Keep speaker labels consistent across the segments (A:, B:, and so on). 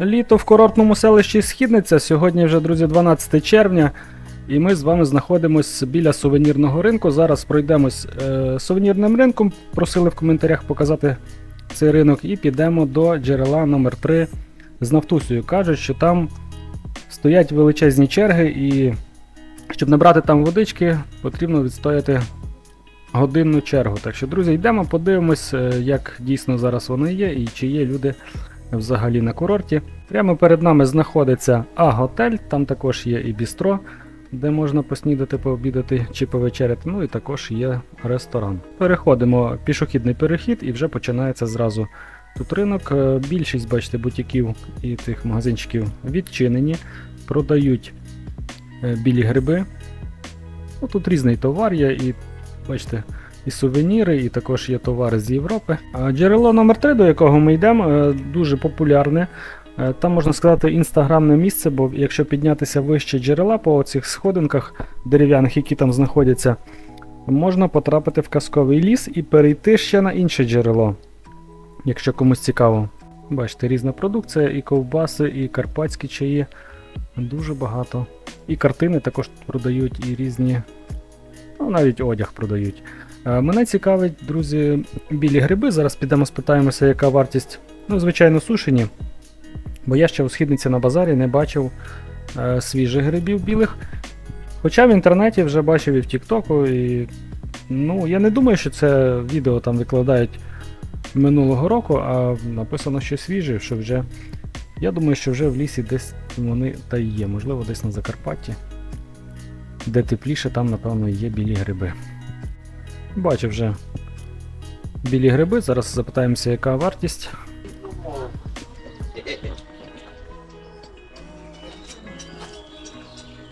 A: Літо в курортному селищі Східниця. Сьогодні вже, друзі, 12 червня. І ми з вами знаходимося біля сувенірного ринку. Зараз пройдемось е, сувенірним ринком. Просили в коментарях показати цей ринок. І підемо до джерела номер 3 з Нафтусею. Кажуть, що там стоять величезні черги, і щоб набрати там водички, потрібно відстояти годинну чергу. Так що, друзі, йдемо, подивимось, е, як дійсно зараз воно є і чи є люди взагалі на курорті. Прямо перед нами знаходиться А-готель, там також є і бістро, де можна поснідати, пообідати чи повечеряти. Ну і також є ресторан. Переходимо пішохідний перехід і вже починається зразу. Тут ринок, е, більшість, бачите, бутіків і цих магазинчиків відчинені, продають е, білі гриби. Ну, тут різний товар є, і бачите, і сувеніри, і також є товари з Європи. Джерело номер 3 до якого ми йдемо, е, дуже популярне. Е, Там можна сказати інстаграмне місце, бо якщо піднятися вище джерела по цих сходинках дерев'яних, які там знаходяться, можна потрапити в казковий ліс і перейти ще на інше джерело, якщо комусь цікаво. Бачите, різна продукція, і ковбаси, і карпатські чаї. Дуже багато. І картини також продають, і різні, ну навіть одяг продають. Е, Мене цікавить, друзі, білі гриби. Зараз підемо спитаємося, яка вартість. Ну, звичайно, сушені. Бо я ще у східниці на базарі не бачив е, свіжих грибів білих. Хоча в інтернеті вже бачив і в Тіктоку, і. Ну, я не думаю, що це відео там викладають минулого року, а написано, що свіже, що вже. Я думаю, що вже в лісі десь вони та є, можливо, десь на Закарпатті. Де тепліше, там, напевно, є білі гриби. Бачу вже білі гриби. Зараз запитаємося, яка вартість.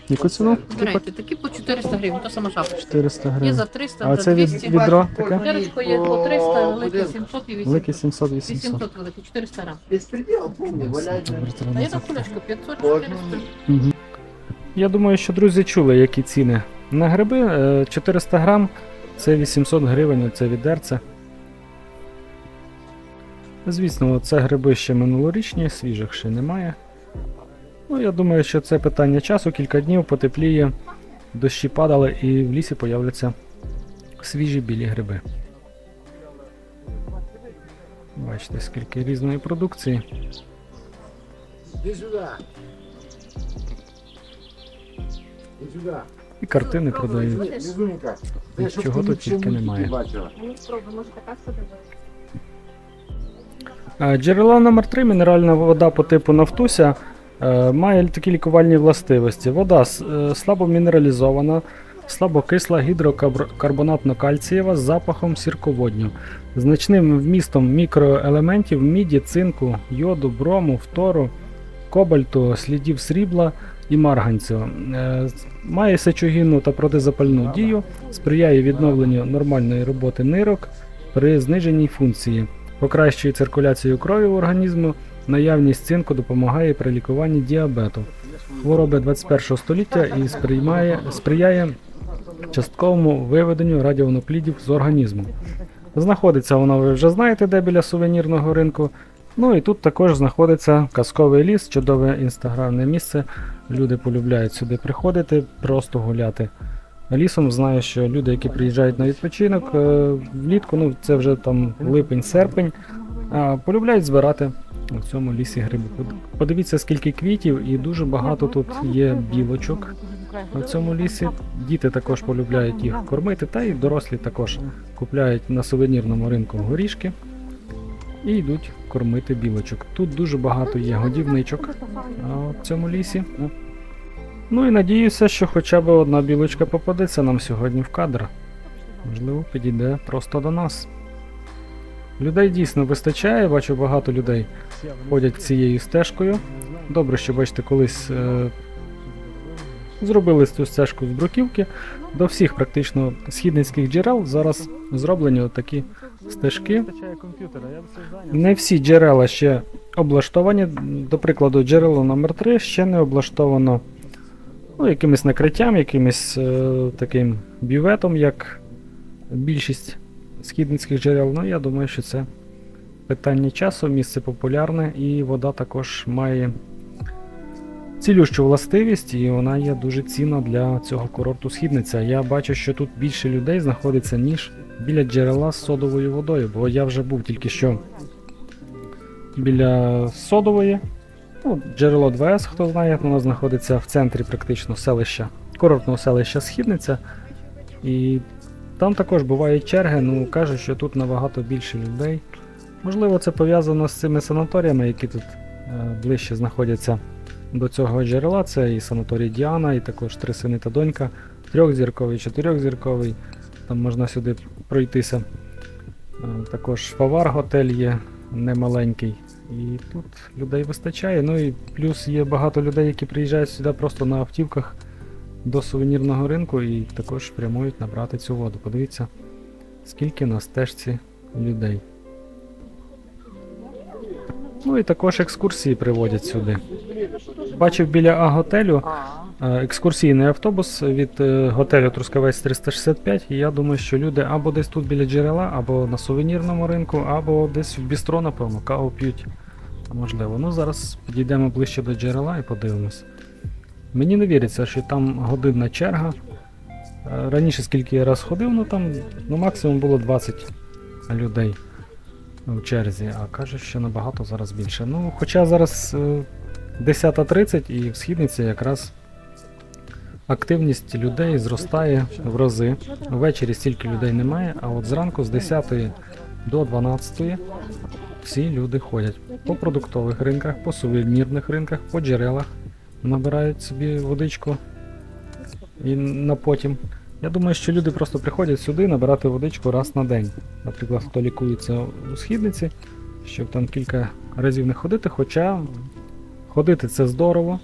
A: Яку ціну?
B: Збирайте, такі по 400 гривень, то сама шапочка.
A: 400
B: Є за 300,
A: А
B: за
A: це від,
B: 200.
A: відро таке?
B: Деречко є по 300, велике 700 і 800.
A: Велике 700-800.
B: 800 велике, 400 грам.
C: Беспредел, помню, валяется.
B: А
A: це.
B: на кулечку 500, 400.
A: Мгм. Я думаю, що друзі чули, які ціни на гриби. Е, 400 грам це 800 гривень, це відерце. Звісно, це гриби ще минулорічні, свіжих ще немає. Ну, я думаю, що це питання часу, кілька днів потепліє, дощі падали і в лісі появляться свіжі білі гриби. Бачите, скільки різної продукції.
C: Иди сюда. Иди сюда.
A: І картини продають. Нічого тут тільки немає.
B: Ну, може така собі
A: Е, Джерело номер 3 мінеральна вода по типу Нафтуся е, має такі лікувальні властивості. Вода е, слабо мінералізована, слабокисла гідрокарбонатно-кальцієва з запахом сірководню, значним вмістом мікроелементів міді, цинку, йоду, брому, фтору, кобальту, слідів срібла і марганцю. Е, Має сечогінну та протизапальну дію, сприяє відновленню нормальної роботи нирок при зниженій функції покращує циркуляцію крові в організму, наявність цинку допомагає при лікуванні діабету, хвороби 21 століття і сприймає, сприяє частковому виведенню радіонуклідів з організму. Знаходиться вона, ви вже знаєте, де біля сувенірного ринку. Ну і тут також знаходиться казковий ліс, чудове інстаграмне місце. Люди полюбляють сюди приходити, просто гуляти. Лісом знаю, що люди, які приїжджають на відпочинок е, влітку, ну це вже там липень-серпень, полюбляють збирати у цьому лісі гриби. Подивіться, скільки квітів, і дуже багато тут є білочок у цьому лісі. Діти також полюбляють їх кормити, та й дорослі також купляють на сувенірному ринку горішки і йдуть кормити білочок. Тут дуже багато є годівничок в цьому лісі. Ну і надіюся, що хоча б одна білочка попадеться нам сьогодні в кадр. Можливо, підійде просто до нас. Людей дійсно вистачає, бачу багато людей ходять цією стежкою. Добре, що бачите, колись е, зробили цю стежку з бруківки. До всіх практично східницьких джерел зараз зроблені отакі стежки. Не всі джерела ще облаштовані. До прикладу, джерело номер 3 ще не облаштовано ну, якимось накриттям, якимось е, таким бюветом, як більшість східницьких джерел. Ну, я думаю, що це питання часу, місце популярне, і вода також має цілющу властивість, і вона є дуже цінна для цього курорту східниця. Я бачу, що тут більше людей знаходиться, ніж біля джерела з содовою водою, бо я вже був тільки що біля содової. Ну, джерело 2С, хто знає, воно знаходиться в центрі практично селища, курортного селища Східниця. І там також бувають черги, ну кажуть, що тут набагато більше людей. Можливо, це пов'язано з цими санаторіями, які тут е, ближче знаходяться до цього джерела. Це і санаторій Діана, і також три сини та донька, трьохзірковий, чотирьохзірковий. Там можна сюди пройтися. Е, Також фавар готель є немаленький. І тут людей вистачає. Ну і плюс є багато людей, які приїжджають сюди просто на автівках до сувенірного ринку і також прямують набрати цю воду. Подивіться, скільки на стежці людей. Ну і також екскурсії приводять сюди. Бачив біля А-готелю е, екскурсійний автобус від е, готелю Трускавець 365, і я думаю, що люди або десь тут біля джерела, або на сувенірному ринку, або десь в бістро, напевно, каву п'ють. Можливо. Ну зараз підійдемо ближче до джерела і подивимось. Мені не віриться, що там годинна черга. Е, Раніше, скільки я раз ходив, ну там ну, максимум було 20 людей в черзі, а кажуть, що набагато зараз більше. Ну, хоча зараз 10.30 і в східниці якраз активність людей зростає в рази. Ввечері стільки людей немає, а от зранку з 10 до 12 всі люди ходять по продуктових ринках, по сувенірних ринках, по джерелах, набирають собі водичку і на потім. Я думаю, що люди просто приходять сюди набирати водичку раз на день. Наприклад, хто лікується у східниці, щоб там кілька разів не ходити, хоча ходити це здорово.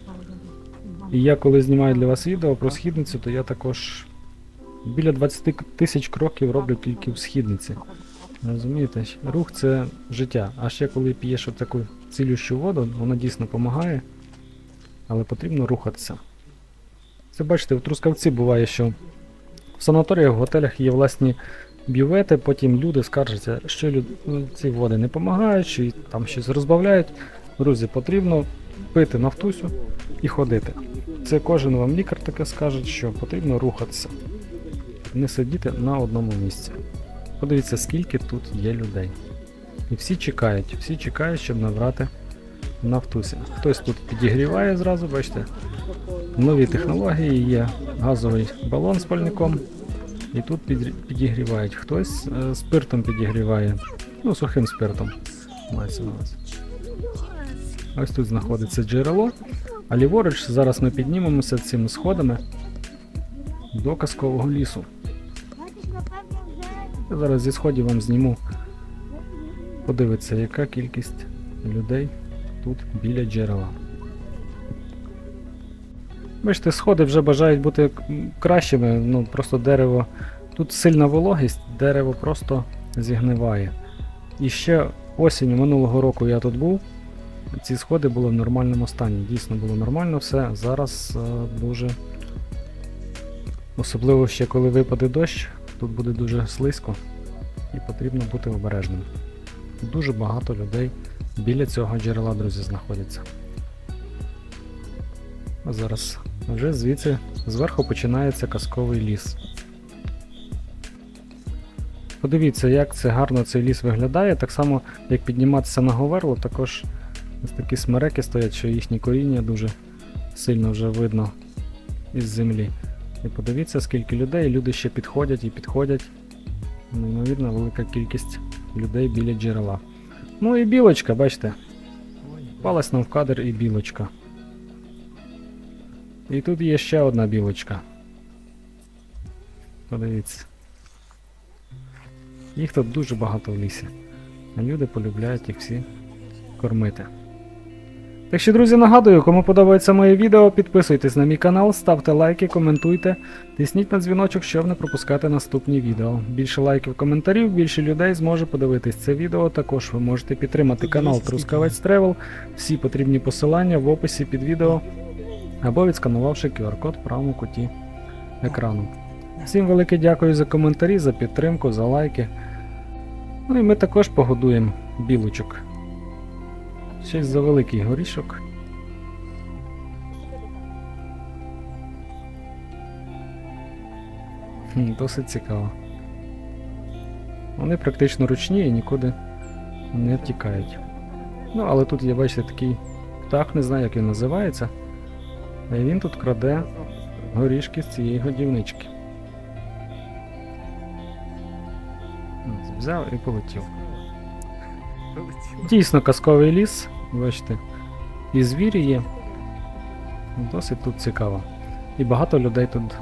A: І я коли знімаю для вас відео про східницю, то я також біля 20 тисяч кроків роблю тільки в східниці. Розумієте, рух це життя. А ще коли п'єш таку цілющу воду, вона дійсно допомагає, але потрібно рухатися. Це бачите, в Трускавці буває, що в санаторіях, в готелях є власні бювети, потім люди скаржаться, що люд... ці води не допомагають, що там щось розбавляють. Друзі, потрібно пити нафтусю і ходити. Це кожен вам лікар таке скаже, що потрібно рухатися, не сидіти на одному місці. Подивіться, скільки тут є людей. І всі чекають, всі чекають, щоб набрати нафтусі. Хтось тут підігріває зразу, бачите. Нові технології є газовий балон з пальником. І тут підігрівають. Хтось е, спиртом підігріває. Ну, сухим спиртом. Мається на увазі. Ось тут знаходиться джерело. А ліворуч зараз ми піднімемося цими сходами до казкового лісу. Я зараз зі сходів вам зніму. Подивиться, яка кількість людей тут біля джерела. Бачите, сходи вже бажають бути кращими, ну просто дерево. Тут сильна вологість, дерево просто зігниває. І ще осінню минулого року я тут був. Ці сходи були в нормальному стані. Дійсно було нормально все. Зараз е, дуже. Особливо ще коли випаде дощ, тут буде дуже слизько і потрібно бути обережним. Дуже багато людей біля цього джерела, друзі, знаходяться. А зараз вже звідси зверху починається казковий ліс. Подивіться, як це гарно цей ліс виглядає. Так само, як підніматися на Говерло, також ось такі смереки стоять, що їхні коріння дуже сильно вже видно із землі. І подивіться, скільки людей, люди ще підходять і підходять. Неймовірно велика кількість людей біля джерела. Ну і білочка, бачите. Палась нам в кадр і білочка. І тут є ще одна білочка. Подивіться. Їх тут дуже багато в лісі. Люди полюбляють їх всі кормити. Так що, друзі, нагадую, кому подобається моє відео, підписуйтесь на мій канал, ставте лайки, коментуйте, тисніть на дзвіночок, щоб не пропускати наступні відео. Більше лайків, коментарів, більше людей зможе подивитись це відео. Також ви можете підтримати канал Трускавець Тревел. Всі потрібні посилання в описі під відео або відсканувавши QR-код в правому куті екрану. Всім велике дякую за коментарі, за підтримку, за лайки. Ну і ми також погодуємо білочок. Й за великий горішок. Хм, Досить цікаво. Вони практично ручні і нікуди не втікають. Ну, але тут є, бачите, такий птах, не знаю, як він називається. І він тут краде горішки з цієї годівнички. Взяв і полетів. Дійсно казковий ліс, бачите. І звірі є. Досить тут цікаво. І багато людей тут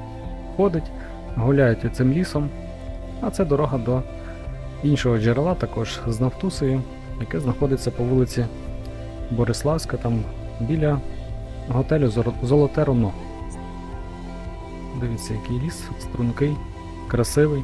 A: ходить, гуляють цим лісом. А це дорога до іншого джерела, також з Нафтусею, яке знаходиться по вулиці Бориславська, там біля готелю Золоте Руно. Дивіться, який ліс, стрункий, красивий.